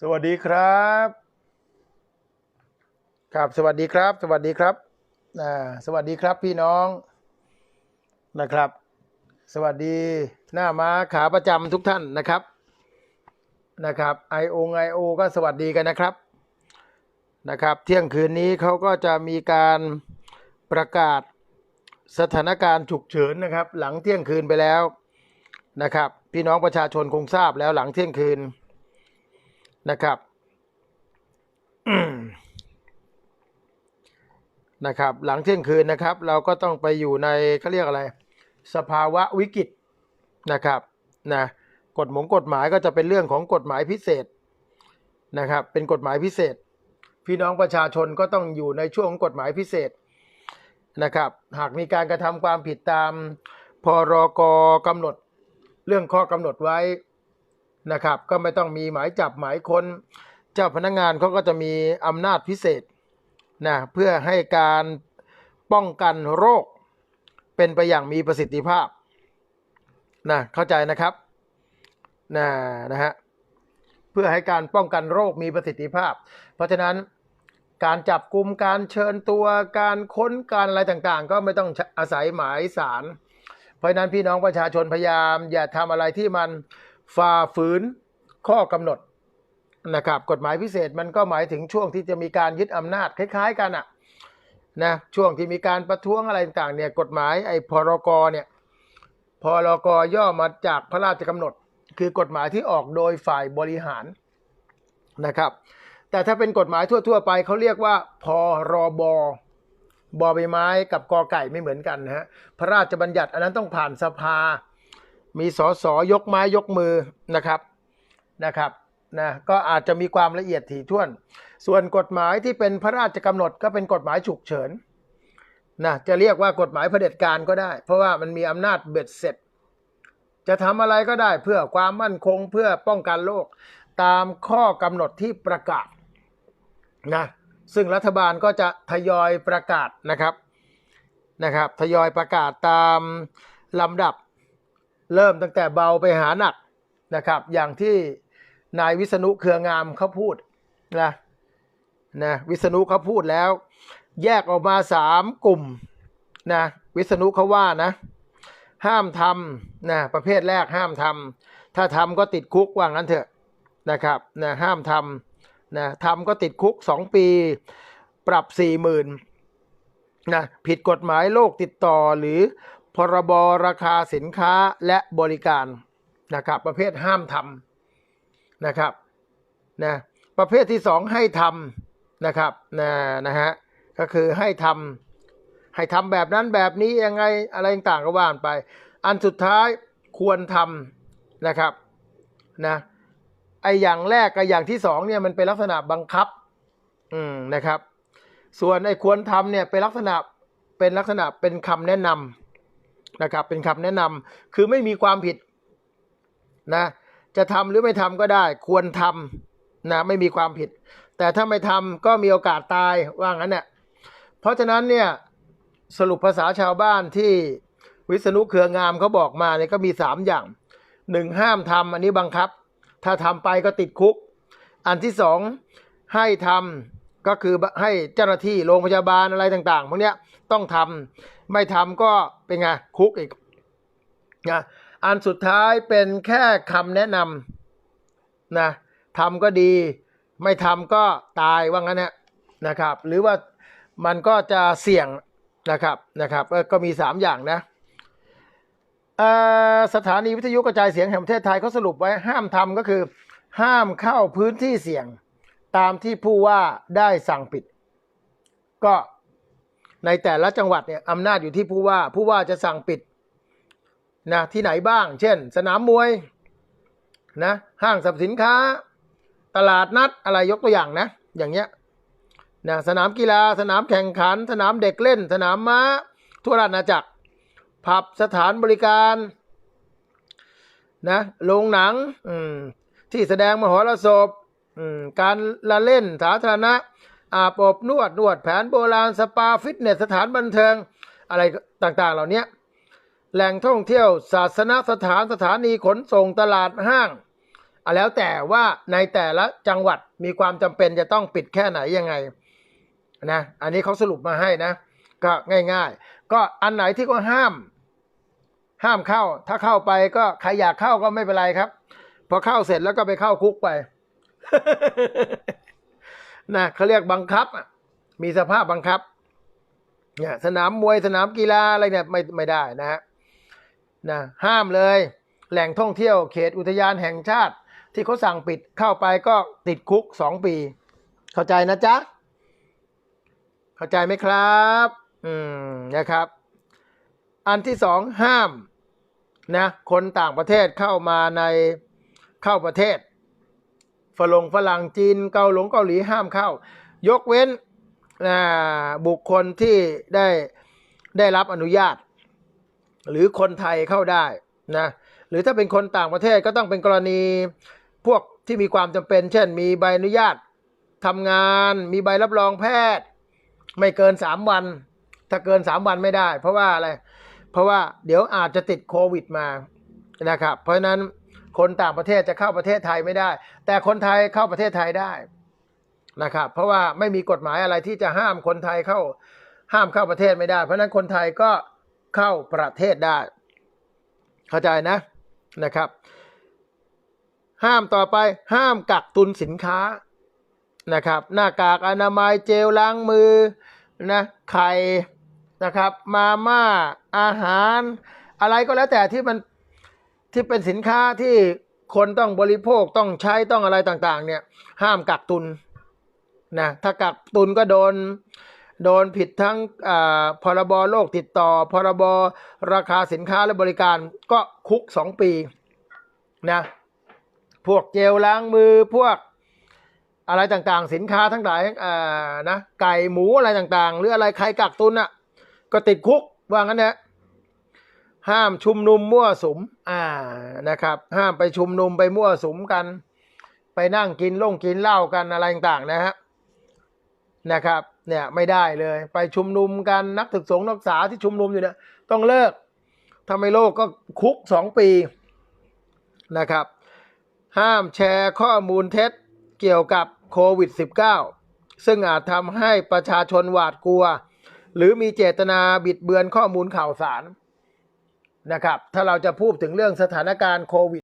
สวัสดีครับ ครับ สวัสดีครับ สวัสดีครับอ่าสวัสดีครับพี่น้องนะครับ สวัสดีหน้าม้าขาประจำทุกท่านนะครับนะครับไอโอไอโอก็สวัสดีกันนะครับนะครับ เที่ยงคืนนี้เขาก็จะมีการประกาศสถานการณ์ฉุกเฉินนะครับ หลังเที่ยงคืนไปแล้วนะครับ พี่น้องประชาชนคงทราบแล้วหลังเที่ยงคืน นะครับนะครับ หลังเที่ยงคืนนะครับ เราก็ต้องไปอยู่ในเขาเรียกอะไร สภาวะวิกฤตนะครับนะกฎหมงกฎหมายก็จะเป็นเรื่องของกฎหมายพิเศษนะครับ เป็นกฎหมายพิเศษ พี่น้องประชาชนก็ต้องอยู่ในช่วงของกฎหมายพิเศษนะครับ หากมีการกระทำความผิดตามพรกกำหนด เรื่องข้อกำหนดไว้ นะครับ ก็ไม่ต้องมีหมายจับหมายค้น เจ้าพนักงานเขาก็จะมีอำนาจพิเศษนะเพื่อให้การป้องกันโรค เป็นไปอย่างมีประสิทธิภาพนะเข้าใจนะครับนะนะฮะเพื่อให้การป้องกันโรคมีประสิทธิภาพ เพราะฉะนั้นการจับกลุ่มการเชิญตัวการค้นการอะไรต่างๆ ก็ไม่ต้องอาศัยหมายสาร เพราะฉะนั้นพี่น้องประชาชนพยายาม อย่าทำอะไรที่มัน ฝ่าฝืนข้อกำหนดนะครับกฎหมายพิเศษมันก็หมายถึงช่วงที่จะมีการยึดอำนาจคล้าย ๆ กันอะนะช่วงที่มีการประท้วงอะไรต่างเนี่ยกฎหมายไอ้พรกเนี่ยพรกย่อมาจากพระราชกำหนด คือกฎหมายที่ออกโดยฝ่ายบริหารนะครับ แต่ถ้าเป็นกฎหมายทั่ว ๆ ไปเขาเรียกว่าพรบ บอใบไม้กับกอไก่ไม่เหมือนกันนะฮะพระราชบัญญัติอันนั้นต้องผ่านสภา มีสอสอยกไม้ยกมือนะครับนะครับนะก็อาจจะมีความละเอียดถี่ถ้วน ส่วนกฎหมายที่เป็นพระราชกำหนดก็เป็นกฎหมายฉุกเฉินนะจะเรียกว่ากฎหมายเผด็จการก็ได้ เพราะว่ามันมีอำนาจเบ็ดเสร็จ จะทำอะไรก็ได้เพื่อความมั่นคงเพื่อป้องกันโรคตามข้อกำหนดที่ประกาศนะซึ่งรัฐบาลก็จะทยอยประกาศนะครับนะครับ ทยอยประกาศตามลำดับ เริ่มตั้งแต่เบาไปหาหนักนะครับ อย่างที่นายวิษณุเครืองามเขาพูดนะนะวิษณุเขาพูดแล้ว แยกออกมาสามกลุ่มนะวิษณุเขาว่านะ ห้ามทำนะประเภทแรกห้ามทำถ้าทำก็ติดคุกว่างั้นเถอะนะครับนะห้ามทำนะทำก็ติดคุกสองปี ปรับสี่หมื่นนะผิดกฎหมายโรคติดต่อหรือ พรบราคาสินค้าและบริการนะครับ ประเภทห้ามทำนะครับนะประเภทที่สองให้ทำนะครับนะนะฮะก็คือให้ทำให้ทำแบบนั้นแบบนี้ยังไงอะไรต่างก็ว่านไป อันสุดท้ายควรทำนะครับนะไออย่างแรกกับอย่างที่สองเนี่ยมันเป็นลักษณะบังคับอืมนะครับ ส่วนไอควรทำเนี่ยเป็นลักษณะเป็นลักษณะเป็นคำแนะนำ นะครับเป็นคำแนะนำคือไม่มีความผิดนะจะทำหรือไม่ทำก็ได้ ควรทำนะไม่มีความผิด แต่ถ้าไม่ทำก็มีโอกาสตายว่างั้นเนี่ยเพราะฉะนั้นเนี่ยสรุปภาษาชาวบ้านที่วิษณุเครืองามเขาบอกมาเนี่ยก็มีสามอย่างหนึ่งห้ามทำอันนี้บังคับ ถ้าทำไปก็ติดคุก อันที่สองให้ทำ ก็คือให้เจ้าหน้าที่โรงพยาบาลอะไรต่างๆพวกเนี้ยต้องทำไม่ทำก็เป็นไงคุกอีกนะอันสุดท้ายเป็นแค่คำแนะนำนะทำก็ดี ไม่ทำก็ตายว่างั้นนะนะครับ หรือว่ามันก็จะเสี่ยงนะครับนะครับก็มีสามอย่างนะสถานีวิทยุกระจายเสียงแห่งประเทศไทยเขาสรุปไว้ห้ามทำก็คือ ห้ามเข้าพื้นที่เสี่ยง ตามที่ผู้ว่าได้สั่งปิด ก็ในแต่ละจังหวัดเนี่ยอำนาจอยู่ที่ผู้ว่า ผู้ว่าจะสั่งปิดนะที่ไหนบ้าง เช่น สนามมวยนะห้างสรรพสินค้า ตลาดนัดอะไรยกตัวอย่างนะ อย่างเงี้ยนะสนามกีฬาสนามแข่งขัน สนามเด็กเล่น สนามม้า ทั่วราชอาณาจักร ผับสถานบริการนะโรงหนังที่แสดงมหรสพ การละเล่นสาธารณะอาบอบนวดนวดแผนโบราณสปาฟิตเนสสถานบันเทิงอะไรต่างๆ เหล่านี้แหล่งท่องเที่ยว ศาสนสถานสถานีขนส่งตลาดห้างอะแล้วแต่ว่าในแต่ละจังหวัดมีความจำเป็นจะต้องปิดแค่ไหนยังไงนะอันนี้เขาสรุปมาให้นะ ก็ง่าย ๆ ก็อันไหนที่ก็ห้าม ห้ามเข้า ถ้าเข้าไปก็ใครอยากเข้าก็ไม่เป็นไรครับ พอเข้าเสร็จแล้วก็ไปเข้าคุกไป นะเขาเรียกบังคับมีสภาพบังคับเนี่ยสนามมวยสนามกีฬาอะไรเนี่ยไม่ไม่ได้นะฮะนะห้ามเลย แหล่งท่องเที่ยวเขตอุทยานแห่งชาติ ที่เขาสั่งปิดเข้าไปก็ติดคุกสองปี เข้าใจนะจ๊ะ เข้าใจไหมครับ อืมนะครับ อันที่สองห้ามนะคนต่างประเทศเข้ามาในเข้าประเทศ ฝรั่งฝรั่งจีนเกาหลงเกาหลีห้ามเข้า ยกเว้นบุคคลที่ได้ได้รับอนุญาต หรือคนไทยเข้าได้นะหรือถ้าเป็นคนต่างประเทศก็ต้องเป็นกรณีพวกที่มีความจำเป็น เช่น มีใบอนุญาตทำงาน มีใบรับรองแพทย์ ไม่เกินสามวัน ถ้าเกินสามวันไม่ได้ เพราะว่าอะไร เพราะว่าเดี๋ยวอาจจะติดโควิดมานะครับ เพราะฉะนั้น คนต่างประเทศจะเข้าประเทศไทยไม่ได้ แต่คนไทยเข้าประเทศไทยได้นะครับ เพราะว่าไม่มีกฎหมายอะไรที่จะห้ามคนไทยเข้าห้ามเข้าประเทศไม่ได้ เพราะนั้นคนไทยก็เข้าประเทศได้ เข้าใจนะนะครับ ห้ามต่อไปห้ามกักตุนสินค้านะครับ หน้ากากอนามัยเจลล้างมือนะไข่นะครับ มาม่าอาหาร อะไรก็แล้วแต่ที่มัน ที่เป็นสินค้าที่คนต้องบริโภคต้องใช้ต้องอะไรต่างๆ เนี่ย ห้ามกักตุนนะถ้ากักตุนก็โดนโดนผิดทั้งอาพรบโรคติดต่อ พรบราคาสินค้าและบริการก็คุกสองปีนะพวกเจลล้างมือพวกอะไรต่างๆ สินค้าทั้งหลายอ่านะไก่หมูอะไรต่างๆ หรืออะไรใครกักตุนอะก็ติดคุกว่างั้นนะ ห้ามชุมนุมมั่วสุม อ่านะครับ ห้ามไปชุมนุมไปมั่วสุมกัน ไปนั่งกินล่งกินเหล้ากันอะไรต่างๆนะฮะนะครับ เนี่ยไม่ได้เลย ไปชุมนุมกันนักศึกษงนักศึกษาที่ชุมนุมอยู่เนี่ยต้องเลิกถ้าไม่โลกก็คุกสองปีนะครับ ห้ามแชร์ข้อมูลเท็จเกี่ยวกับโควิด -19 ซึ่งอาจทำให้ประชาชนหวาดกลัว หรือมีเจตนาบิดเบือนข้อมูลข่าวสาร นะครับ ถ้าเราจะพูดถึงเรื่องสถานการณ์โควิด